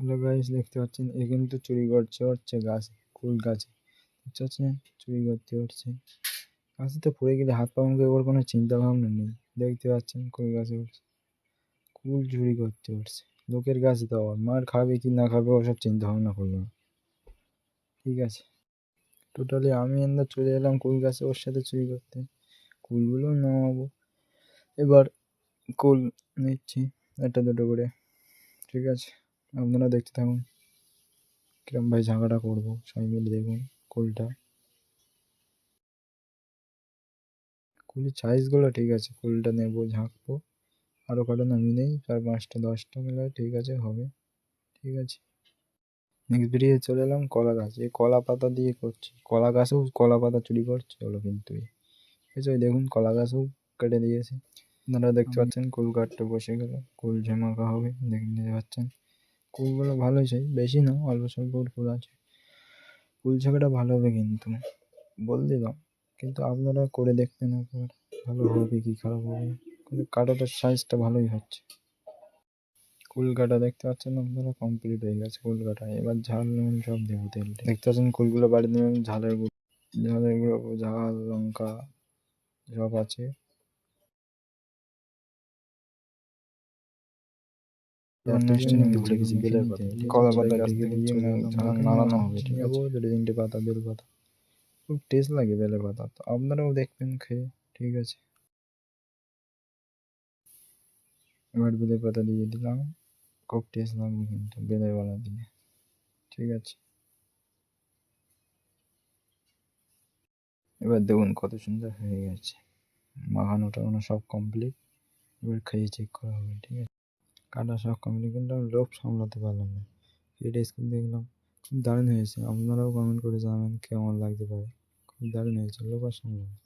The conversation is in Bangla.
হ্যালো গাইস দেখতে পাচ্ছেন। এ কিন্তু চুরি করছে, হচ্ছে গাছে কুল গাছে। দেখতে পাচ্ছেন? চুরি করতে উঠছে গাছেতে পড়ে গেলে হাত পা মুখে ওর কোনো চিন্তা ভাবনা নেই। দেখতে পাচ্ছেন কুল গাছে উঠছে কুল চুরি করতে উঠছে লোকের গাছে তো আবার মার খাবে কি না খাবে ওসব চিন্তা ভাবনা করল না। ঠিক আছে। টোটালি আমি এন্দা চলে এলাম কুল গাছে ওর সাথে চুরি করতে। কুলগুলো নামাবো। এবার কুল নিচ্ছি। একটা দুটো করে। ঠিক আছে। আপনারা দেখতে থাকুন। কিরম ভাই ঝাঁকাটা করব সবাই মিলে দেখুন কুলটা। কুলের সাইজগুলো ঠিক আছে কুলটা নেব ঝাঁকবো। আরও কটা নামিয়ে নেই চার পাঁচটা দশটা মিলে ঠিক আছে হবে। ঠিক আছে। নেক্সট বেরিয়ে চলে এলাম কলা গাছ। এই কলা পাতা দিয়ে করছি। কলা গাছেও কলা পাতা চুরি করছে হলো কিন্তু এই ঠিক আছে দেখুন কলা গাছও কেটে দিয়েছে। আপনারা দেখতে পাচ্ছেন কুল কাটতে বসে গেল কুল ঝামাকা হবে দেখে নিতে পাচ্ছেন। কুলগুলো ভালোই চাই, বেশি না, অল্প স্বল্প ফুল আছে। কুল ঝাঁকাটা ভালো হবে কিন্তু, বল দিলাম। কিন্তু আপনারা করে দেখবেন একবার ভালো হবে কি খারাপ হবে? কিন্তু কাটাটার সাইজটা ভালোই হচ্ছে। কুল কাটা দেখতে পাচ্ছেন আপনারা কমপ্লিট হয়ে গেছে কুল কাটা। এবার ঝাল নুন সব দেবো তেল দেখতে পাচ্ছেন কুলগুলো বাড়ি নেবেন ঝালের গুঁড়ো ঝালের গুঁড়ো, ঝাল, লঙ্কা সব আছে। কলা পাতা ঢেকে দিয়ে ঝাল নাড়ানো হবে ঠিক আছে? তিনটে পাতা বেল পাতা। খুব টেস্ট লাগে বেলে পাতা তো। আপনারাও দেখবেন খেয়ে ঠিক আছে? এবার বেলে পাতা দিয়ে দিলাম। খুব টেস্ট লাগবে কিন্তু বেলের পাতা দিয়ে ঠিক আছে? এবার দেখুন কত সুন্দর হয়ে গেছে। মাখানো টাখানো সব কমপ্লিট এবার খেয়ে চেক করা হবে ঠিক আছে? কাটা সব কমেন্ট কিন্তু আমি লোভ সামলাতে পারলাম না। এটা স্ক্রিন দেখলাম, খুব দারুণ হয়েছে। আপনারাও কমেন্ট করে জানাবেন কেমন লাগতে পারে। খুব দারুণ হয়েছে, লোভ আর সামলানো।